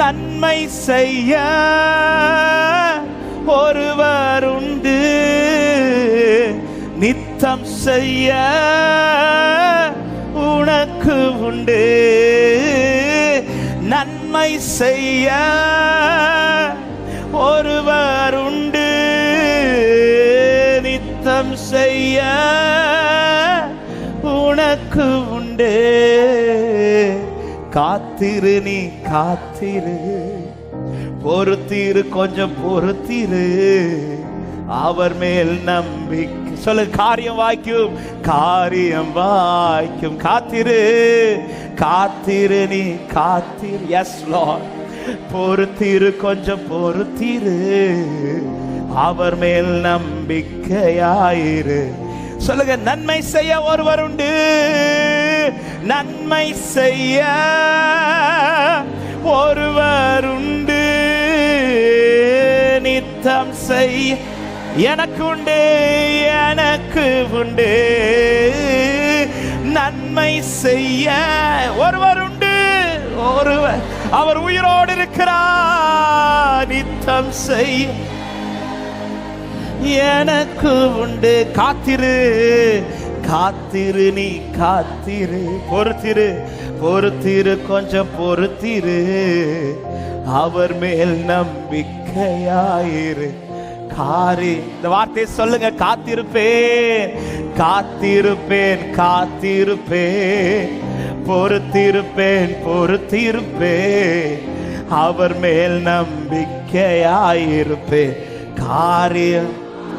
நன்மை செய்ய ஒருவர் உண்டு. நித்தம் செய்ய உனக்கு உண்டு. நன்மை செய்ய ஒருவர் உண்டு. நித்தம் செய்ய உனக்கு உண்டு. காத்திரு நீ காத்து பொறுத்திரு கொஞ்சம் பொறுத்திரு அவர் மேல் நம்பிக்கை. சொல்லு காரியம் வாய்க்கும் காரியம் வாய்க்கும். காத்திரு காத்திரு நீ காத்திரு. எஸ் லார்ட் பொறுத்திரு கொஞ்சம் பொறுத்திரு அவர் மேல் நம்பிக்கையாயிரு. சொல்லுங்க நன்மை செய்ய ஒருவர் உண்டு. நன்மை செய்ய ஒருவர் உண்டு. நித்தம் செய். எனக்கு உண்டு எனக்கு உண்டு. நன்மை செய்ய ஒருவர் உண்டு. ஒருவர் அவர் உயிரோடு இருக்கிறார். நித்தம் செய். எனக்கு உண்டு. காத்திரு. காத்திரு நீ காத்திரு. பொறுத்திரு. பொறுத்திரு கொஞ்சம் பொறுத்திரு. அவர் மேல் நம்பிக்கையாயிரு. காரி இந்த வார்த்தையை சொல்லுங்க காத்திருப்பேன். காத்திருப்பேன் காத்திருப்பேன். பொறுத்திருப்பேன் பொறுத்திருப்பேன். அவர் மேல் நம்பிக்கையாயிருப்பேன். காரியம்.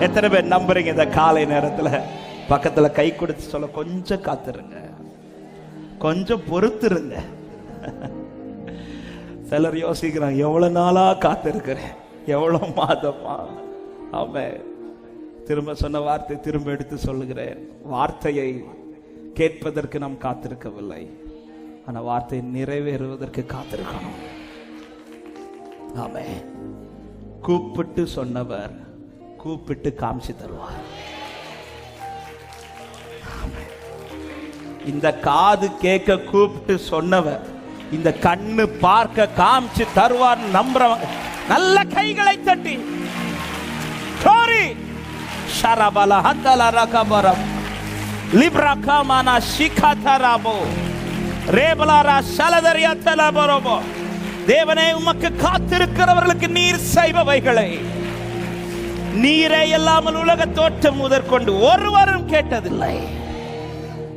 எத்தனை பேர் நம்புறீங்க இந்த காலை நேரத்துல? பக்கத்துல கை கொடுத்து சொல்ல கொஞ்சம் காத்திருங்க. கொஞ்சம் பொறுத்துருங்க. சிலர் யோசிக்கிறாங்க எவ்வளவு நாளா காத்திருக்கிறேன். எவ்வளவு மாதமா? அவன் திரும்ப சொன்ன வார்த்தை திரும்ப எடுத்து சொல்லுகிறேன். வார்த்தையை கேட்பதற்கு நாம் காத்திருக்கவில்லை. ஆனா வார்த்தை நிறைவேறுவதற்கு காத்திருக்கணும். ஆமே கூப்பிட்டு சொன்னவர் கூப்பிட்டு காமிச்சு தருவார். இந்த காது கேட்க கூப்பிட்டு சொன்னவ இந்த கண்ணு பார்க்க காமிச்சு தருவார் நம்புறவன் நல்ல கைகளை தட்டி. சோரி. ஷரபல ஹந்தல ரகபரம். லிப்ரகமான சிகதராபோ ரேபலாரா சலதரியா தலபரோபோ தேவனே உமக்கு காத்திருக்கிறவர்களுக்கு நீர் செய்பவைகளை. நீரே இல்லாமல் உலக தோற்றம் முதற்கொண்டு ஒருவரும் கேட்டதில்லை.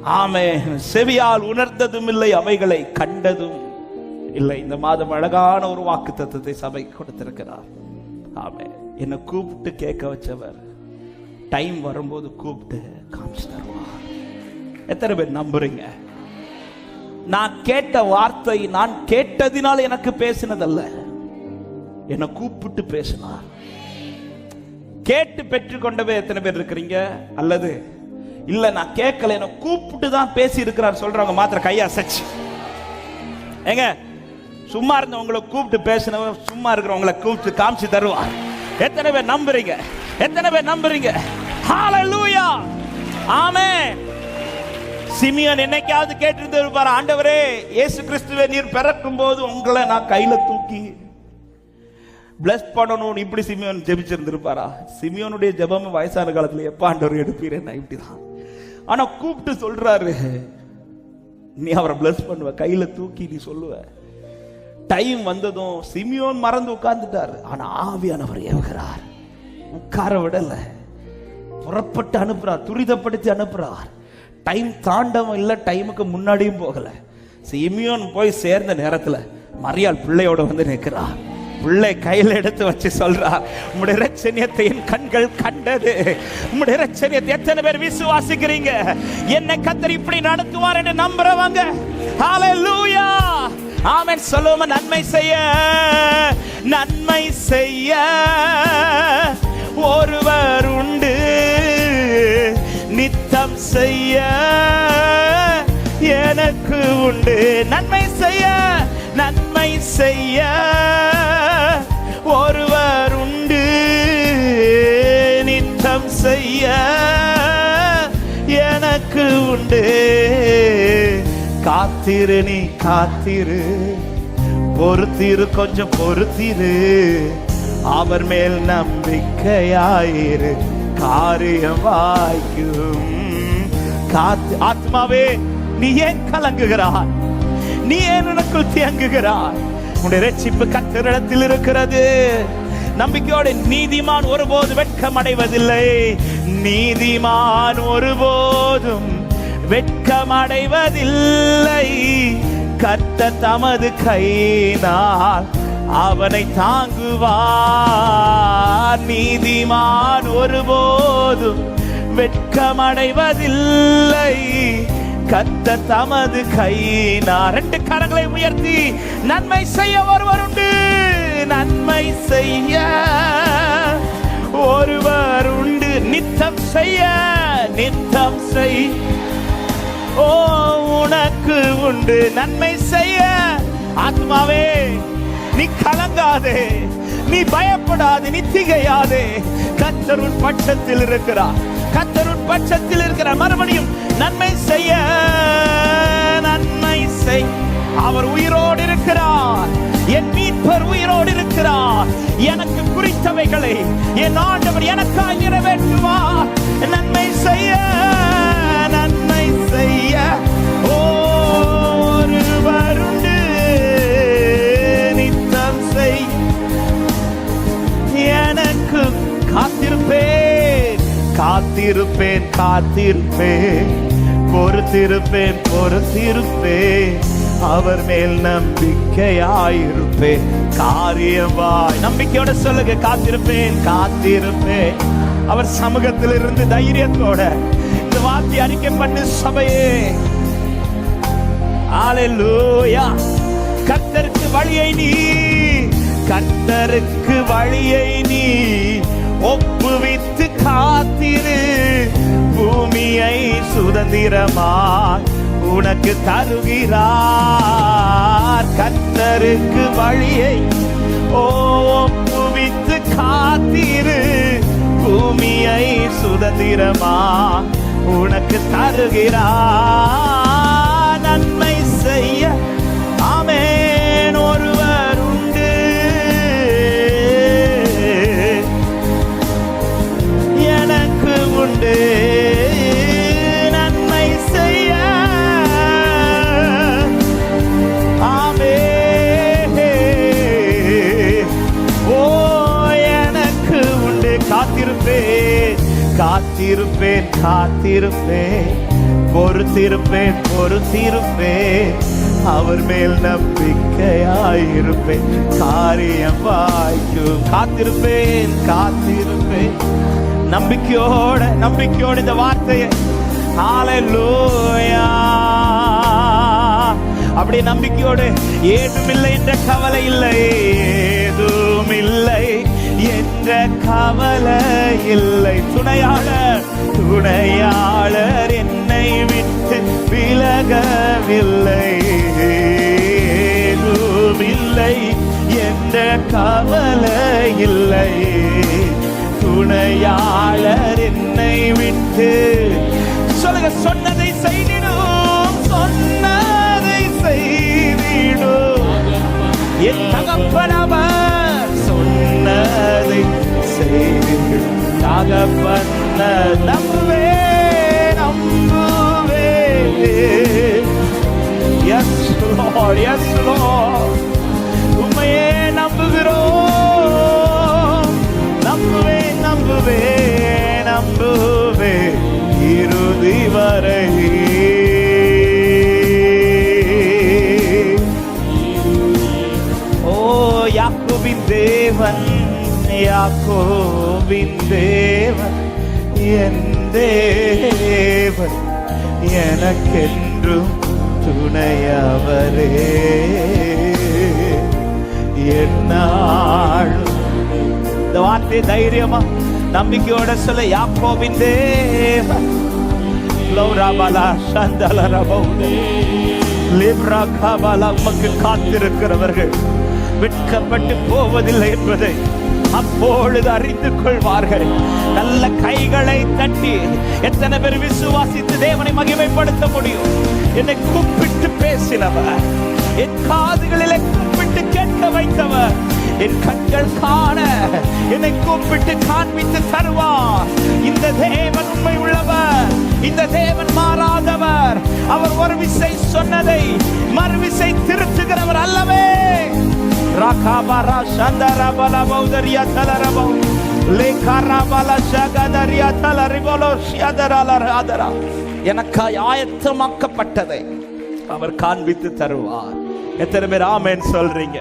ஆமே செவியால் உணர்ந்ததும் இல்லை அவைகளை கண்டதும் இல்லை. இந்த மாதம் அழகான ஒரு வாக்கு தத்துவத்தை சபை கொடுத்திருக்கிறார். ஆமே என்னை கூப்பிட்டு கேட்க வச்சவர் டைம் வரும்போது கூப்பிட்டு காமிச்சு தருவார். எத்தனை பேர் நம்புறீங்க? நான் கேட்ட வார்த்தை நான் கேட்டதினால் எனக்கு பேசினதல்ல. என்னை கூப்பிட்டு பேசினார். கேட்டு பெற்றுக்கொண்டவே எத்தனை பேர் இருக்கிறீங்க? அல்லது இல்ல நான் கேட்கல என்ன கூப்பிட்டு தான் பேசி இருக்கிறார் சொல்றவங்க மாத்திர கையா அசைச்சு. ஏங்க சும்மா இருந்தவங்களை கூப்பிட்டு பேசினவங்க சும்மா இருக்கிறவங்களை கூப்பிட்டு காமிச்சு தருவார். எத்தனை பேர் நம்புறீங்க? எத்தனை பேர் நம்புறீங்க? ஹalleluya ஆமென் சிமியோன் என்னைக்காவது கேட்டிருந்து இருப்பார் ஆண்டவரே இயேசு கிறிஸ்துவே நீர் பிறக்கும் போது உங்களை நான் கையில தூ பிளஸ் பண்ணணும்னு இப்படி சிமியோன் ஜெபிச்சிருந்திருப்பாரா? சிமியோனுடைய ஜெபம் வயசான காலத்துல எப்ப ஆண்டவர் எடுப்பீர் என்ன இப்படிதான். ஆனா கூப்பிட்டு சொல்றாரு நீ அவரை பிளஸ் பண்ணுவ கையில தூக்கி நீ சொல்லுவ. டைம் வந்ததும் சிமியோன் மறந்து உட்கார்ந்துட்டாரு. ஆனா ஆவியானவர் ஏவுகிறார் உட்கார விடல. புறப்பட்டு அனுப்புறார் துரிதப்படுத்தி அனுப்புறார். டைம் தாண்டவும் இல்ல டைமுக்கு முன்னாடியும் போகல. சிமியோன் போய் சேர்ந்த நேரத்துல மரியாள் பிள்ளையோட வந்து நிற்கிறார் பிள்ளை கையில எடுத்து வச்சு சொல்றா உங்களுடைய ரச்சனியத்தை என் கண்கள் கண்டது. உங்களுடைய ரச்சனியத்தை எத்தனை பேர் விசுவாசிக்கிறீங்க? என்ன கத்தர் இப்படி நடத்துவார் என்று நம்புறவங்க. ஹalleluya ஆமென். சொல்லுவோமா நன்மை செய்ய. நன்மை செய்ய. ஒருவர் உண்டு. நித்தம் செய்ய. எனக்கு உண்டு. நன்மை செய்ய. நன்மை செய்ய. உண்டு. காத்திரு நீ காத்திரு. பொறுத்திரு கொஞ்சம் பொறுத்திரு. அவர் மேல் நம்பிக்கையாயிரு. காரியம் வாய்க்கும். காத்து ஆத்மாவே நீ ஏன் கலங்குகிறாய்? நீ ஏன் உனக்குள் தியங்குகிறாய் உன்னுடைய ரட்சிப்பு கத்தரிடத்தில் இருக்கிறது. நம்பிக்கையோடு நீதிமான் ஒருபோது வெட்கம் அடைவதில்லை நீதிமான் ஒருபோதும் வெட்கமடைவதில்லை. கத்த தமது கையினால் அவனை தாங்குவார். நீதிமான் ஒருபோதும் வெட்கமடைவதில்லை. கத்த தமது கையினார் ரெண்டு கரங்களை உயர்த்தி நன்மை செய்ய ஒருவர் உண்டு. நன்மை செய்ய ஒருவர் உண்டு. நித்தம் செய்ய நித்தம் செய். ஓ உனக்கு உண்டு. நன்மை செய்ய. ஆத்மாவே நீ கலங்காதே. நீ பயப்படாதே நீ திகையாதே. கத்தருள் பட்சத்தில் இருக்கிறார். கத்தருள் பட்சத்தில் இருக்கிறார். மறுபடியும் நன்மை செய்ய நன்மை செய். அவர் உயிரோடு இருக்கிறார். என் மீட்பர் உயிரோடு இருக்கிறார். எனக்கு குறித்தவைகளை என் ஆண்டவர் எனக்காக நிறைவேற்றுவார். நன்மை செய்ய. செய்ய ஒருவர் உண்டு நித்தம் செய். எனக்கு காத்திருப்பேன் காத்திருப்பேன் காத்திருப்பேன் பொறுத்திருப்பேன் பொறுத்திருப்பேன். அவர் மேல் நம்பிக்கையாயிருப்பேன். காரியமாய் நம்பிக்கையோட சொல்லுங்க காத்திருப்பேன் காத்திருப்பேன். அவர் சமூகத்திலிருந்து தைரியத்தோட இந்த வார்த்தை அறிக்கை பண்ணு சபையே. ஹalleluya கத்தருக்கு வழியை நீ. கத்தருக்கு வழியை நீ. ஒப்புவித்து காத்திரு. பூமியை சுதந்திரமா உனக்கு தருகிறார். கத்தருக்கு வழியை ஒப்புவித்து காத்திரு. பூமியை சுதந்திரமா உனக்கு தருகிறா. நன்மை செய்ய காத்திருப்பேன் பொறுத்திருப்பேன் பொறுத்திருப்பேன். அவர் மேல் நம்பிக்கையாயிருப்பேன். காரியம் வாய்க்கும். காத்திருப்பேன் காத்திருப்பேன். நம்பிக்கையோட நம்பிக்கையோட இந்த வார்த்தையை ஹalleluya. அப்படியே நம்பிக்கையோடு ஏதுமில்லை என்ற கவலை இல்லை ஏதுமில்லை என்ற கவலை இல்லை. துணையாளர் உடையாளர் என்னை விட்டு விலகவில்லை. ஏதுமில்லை எந்த கவலை இல்லை. துணையாளர் என்னை விட்டு சொல்லுங்க சொன்னதை செய்திடும் சொன்னதை செய்திடும். என் தகப்பனவர் சொன்னதை செய்திடும். தகப்பன்ன நம்புவே நம்புவே. எஸ் லார்ட் எஸ் லார்ட் உண்மையே நம்புகிறோம். நம்புவே நம்புவே நம்புவே. இறுதி வரை. ஓ யாக்குவின் தேவன். யாக்கோவின் தேவன் என் தேவன் எனக்கென்றும் துணையவரே. என்னாலும் இந்த வார்த்தை தைரியமா நம்பிக்கையோட சொல்ல யாக்கோவின் தேவன் லிப்ரா காபாலா காத்திருக்கிறவர்கள் வெட்கப்பட்டு போவதில்லை என்பதை அப்பொழுது அறிந்து கொள்வார்கள் நல்ல கைகளை தட்டி எத்தனை பேர் விசுவாசித்து தேவனை மகிமைப்படுத்த முடியும்? என்னை கூப்பிட்டு பேசினவர். என் காதுகளிலே கூப்பிட்டு கேட்க வைத்தவர். என் கண்கள் காண என்னை கூப்பிட்டு காண்பித்து தருவார். இந்த தேவன் உண்மை உள்ளவர். இந்த தேவன் மாறாதவர். அவர் ஒரு விசை சொன்னதை மறுவிசை திருத்துகிறவர் அல்லவே. ராகாபாரா சந்தரபல பௌதரியா தலரபௌ லேகாராபல சகதரியா தலரிபோலோ ஷியதரலராதரா எனக்காய் ஆயத்தமாக்கப்பட்டதை அவர் காண்பித்து தருவார். எத்தனை பேர் ஆமேன் சொல்றீங்க?